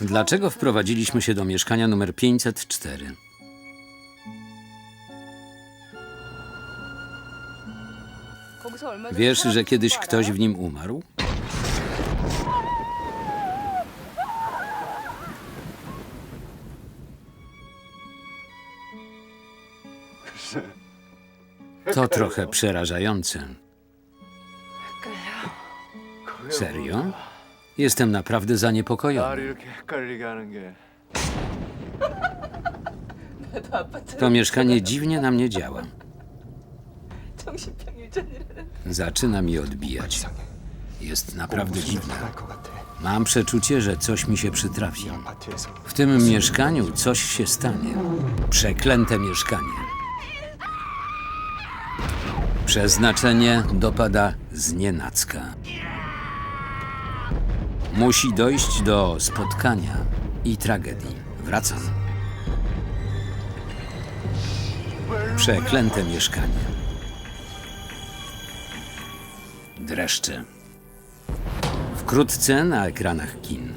Dlaczego wprowadziliśmy się do mieszkania numer 504? Wiesz, że kiedyś ktoś w nim umarł? To trochę przerażające. Serio? Jestem naprawdę zaniepokojony. 나를 이렇게 헷갈리게 하는 게 To mieszkanie dziwnie na mnie działa. 정신병일전이라는 Zaczyna mi odbijać. Jest naprawdę dziwne. 나갈 것 같아. Mam przeczucie, że coś mi się przytrafi. 아파트에서 W tym mieszkaniu coś się stanie. Przeklęte mieszkanie. Przeznaczenie dopada znienacka. Musi dojść do spotkania i tragedii. Wracam. Przeklęte mieszkanie. Dreszcze. Wkrótce na ekranach kin.